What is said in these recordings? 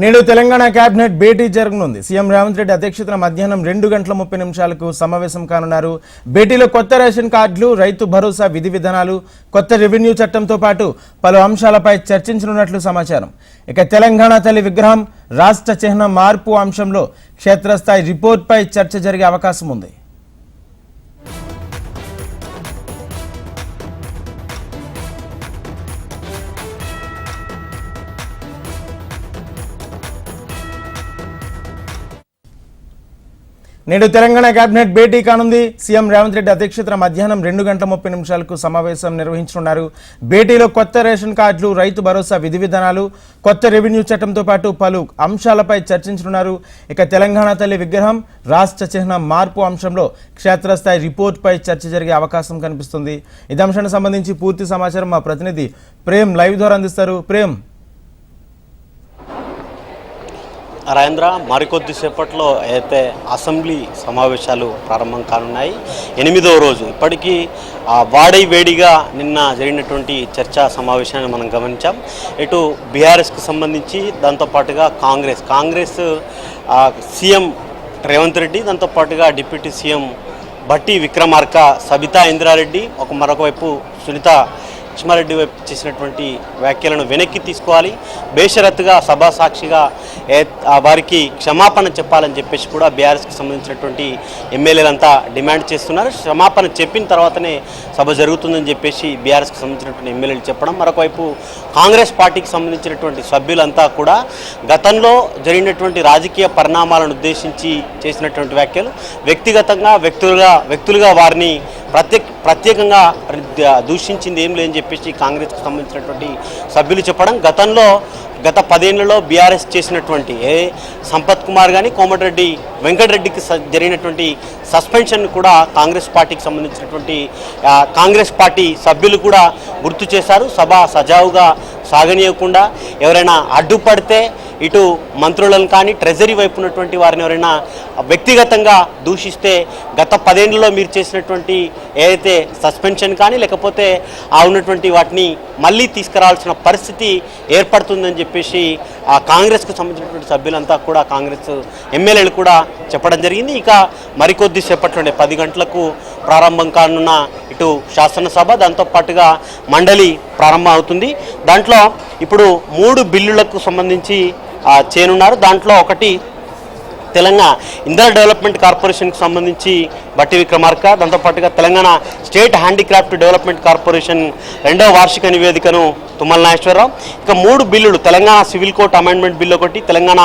నేడు తెలంగాణ కేబినెట్ భేటీ జరగనుంది. సీఎం రేవంత్ రెడ్డి అధ్యక్షతన మధ్యాహ్నం రెండు గంటల ముప్పై నిమిషాలకు సమావేశం కానున్నారు. భేటీలో కొత్త రేషన్ కార్డులు రైతు భరోసా విధి విధానాలు కొత్త రెవెన్యూ చట్టంతో పాటు పలు అంశాలపై చర్చించనున్నట్లు సమాచారం. ఇక తెలంగాణ తల్లి విగ్రహం రాష్ట్ర చిహ్నం మార్పు అంశంలో క్షేత్రస్థాయి రిపోర్ట్పై చర్చ జరిగే అవకాశం ఉంది. నేడు తెలంగాణ కేబినెట్ భేటీ కానుంది. సీఎం రేవంత్ రెడ్డి అధ్యక్షతన మధ్యాహ్నం రెండు గంటల ముప్పై నిమిషాలకు సమావేశం నిర్వహించనున్నారు. భేటీలో కొత్త రేషన్ కార్డులు రైతు భరోసా విధి విధానాలు కొత్త రెవెన్యూ చట్టంతో పాటు పలు అంశాలపై చర్చించనున్నారు. ఇక తెలంగాణ తల్లి విగ్రహం రాష్ట్ర చిహ్నం మార్పు అంశంలో క్షేత్రస్థాయి రిపోర్ట్పై చర్చ జరిగే అవకాశం కనిపిస్తుంది. ఇదే అంశానికి సంబంధించి పూర్తి సమాచారం మా ప్రతినిధి ప్రేమ్ లైవ్ ద్వారా అందిస్తారు. ప్రేమ్. రాజేంద్ర మరికొద్ది సేపట్లో అయితే అసెంబ్లీ సమావేశాలు ప్రారంభం కానున్నాయి. ఎనిమిదవ రోజు. ఇప్పటికీ వాడై వేడిగా నిన్న జరిగినటువంటి చర్చా సమావేశాన్ని మనం గమనించాం. ఇటు బీఆర్ఎస్కి సంబంధించి దాంతోపాటుగా Congress. Congress CM Revanth Reddy దాంతోపాటుగా డిప్యూటీ సీఎం భట్టి విక్రమార్క సబితా ఇంద్రారెడ్డి ఒక మరొక వైపు సునీత లక్ష్మారెడ్డి వైపు చేసినటువంటి వ్యాఖ్యలను వెనక్కి తీసుకోవాలి. బేషరత్తుగా సభా సాక్షిగా వారికి క్షమాపణ చెప్పాలని చెప్పేసి కూడా బీఆర్ఎస్కి సంబంధించినటువంటి ఎమ్మెల్యేలంతా డిమాండ్ చేస్తున్నారు. క్షమాపణ చెప్పిన తర్వాతనే సభ జరుగుతుందని చెప్పేసి బీఆర్ఎస్కి సంబంధించినటువంటి ఎమ్మెల్యేలు చెప్పడం. మరొకవైపు కాంగ్రెస్ పార్టీకి సంబంధించినటువంటి సభ్యులంతా కూడా గతంలో జరిగినటువంటి రాజకీయ పరిణామాలను ఉద్దేశించి చేసినటువంటి వ్యాఖ్యలు వ్యక్తిగతంగా వ్యక్తులుగా వ్యక్తులుగా వారిని ప్రత్యేక ప్రత్యేకంగా దూషించింది ఏం లేదని చెప్పేసి కాంగ్రెస్కి సంబంధించినటువంటి సభ్యులు చెప్పడం. గతంలో గత పదేళ్ళలో బీఆర్ఎస్ చేసినటువంటి ఏ సంపత్ కుమార్ కానీ కోమటిరెడ్డి వెంకటరెడ్డికి జరిగినటువంటి సస్పెన్షన్ కూడా కాంగ్రెస్ పార్టీకి సంబంధించినటువంటి కాంగ్రెస్ పార్టీ సభ్యులు కూడా గుర్తు చేశారు. సభ సజావుగా సాగనీయకుండా ఎవరైనా అడ్డుపడితే ఇటు మంత్రులను కానీ ట్రెజరీ వైపు ఉన్నటువంటి వారిని ఎవరైనా వ్యక్తిగతంగా దూషిస్తే గత పదేళ్ళలో మీరు చేసినటువంటి ఏదైతే సస్పెన్షన్ కానీ లేకపోతే ఆ ఉన్నటువంటి వాటిని మళ్ళీ తీసుకురావాల్సిన పరిస్థితి ఏర్పడుతుందని చెప్పేసి ఆ కాంగ్రెస్కు సంబంధించినటువంటి సభ్యులంతా కూడా కాంగ్రెస్ ఎమ్మెల్యేలు కూడా చెప్పడం జరిగింది. ఇక మరికొద్ది సేపట్లోనే పది గంటలకు ప్రారంభం కానున్న ఇటు శాసనసభ దాంతో పాటుగా మండలి ప్రారంభం అవుతుంది. దాంట్లో ఇప్పుడు మూడు బిల్లులకు సంబంధించి చేయనున్నారు దాంట్లో ఒకటి తెలంగాణ ఇందిరా డెవలప్మెంట్ కార్పొరేషన్కి సంబంధించి బట్టి విక్రమార్క. దాంతోపాటుగా Telangana state handicraft development corporation రెండవ వార్షిక నివేదికను తుమ్మల నాగేశ్వరరావు. ఇక మూడు బిల్లులు Telangana civil court amendment bill ఒకటి Telangana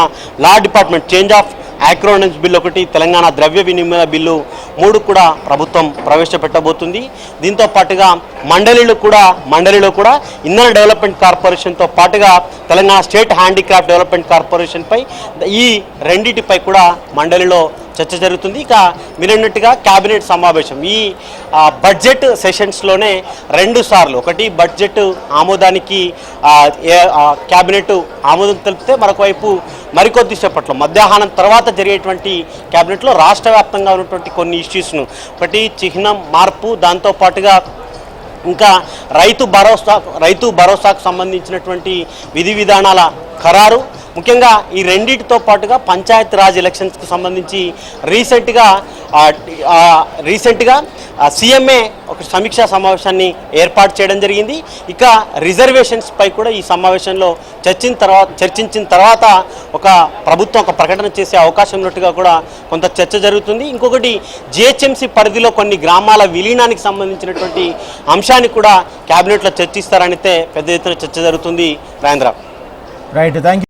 law department change of acronyms bill ఒకటి తెలంగాణ ద్రవ్య వినిమయ బిల్లు మూడు కూడా ప్రభుత్వం ప్రవేశపెట్టబోతుంది. దీంతో పాటుగా మండలిలో కూడా మండలిలో కూడా ఇంధన డెవలప్మెంట్ కార్పొరేషన్తో పాటుగా తెలంగాణ స్టేట్ హ్యాండిక్రాఫ్ట్ డెవలప్మెంట్ కార్పొరేషన్పై ఈ రెండిటిపై కూడా మండలిలో చర్చ జరుగుతుంది. ఇక మీరన్నట్టుగా క్యాబినెట్ సమావేశం. ఈ బడ్జెట్ సెషన్స్లోనే రెండు సార్లు. ఒకటి బడ్జెట్ ఆమోదానికి క్యాబినెట్ ఆమోదం తెలిపితే మరొకవైపు మరికొద్దిసేపట్లో మరికొద్ది సేపట్లో. మధ్యాహ్నం తర్వాత జరిగేటువంటి క్యాబినెట్లో రాష్ట్ర వ్యాప్తంగా ఉన్నటువంటి కొన్ని ఇష్యూస్ను ఒకటి చిహ్నం మార్పు దాంతోపాటుగా ఇంకా రైతు భరోసా రైతు భరోసాకు సంబంధించినటువంటి విధి విధానాల ఖరారు ముఖ్యంగా ఈ రెండింటితో పాటుగా పంచాయత్ రాజ్ ఎలక్షన్స్కు సంబంధించి రీసెంట్గా రీసెంట్గా సీఎంఏ ఒక సమీక్షా సమావేశాన్ని ఏర్పాటు చేయడం జరిగింది. ఇక రిజర్వేషన్స్ పై కూడా ఈ సమావేశంలో చర్చిన తర్వాత చర్చించిన తర్వాత ఒక ప్రభుత్వం ఒక ప్రకటన చేసే అవకాశం ఉన్నట్టుగా కూడా కొంత చర్చ జరుగుతుంది. ఇంకొకటి జిహెచ్ఎంసీ పరిధిలో కొన్ని గ్రామాల విలీనానికి సంబంధించినటువంటి అంశాన్ని కూడా కేబినెట్లో చర్చిస్తారనితే పెద్ద ఎత్తున చర్చ జరుగుతుంది. రాజేంద్ర. Right thank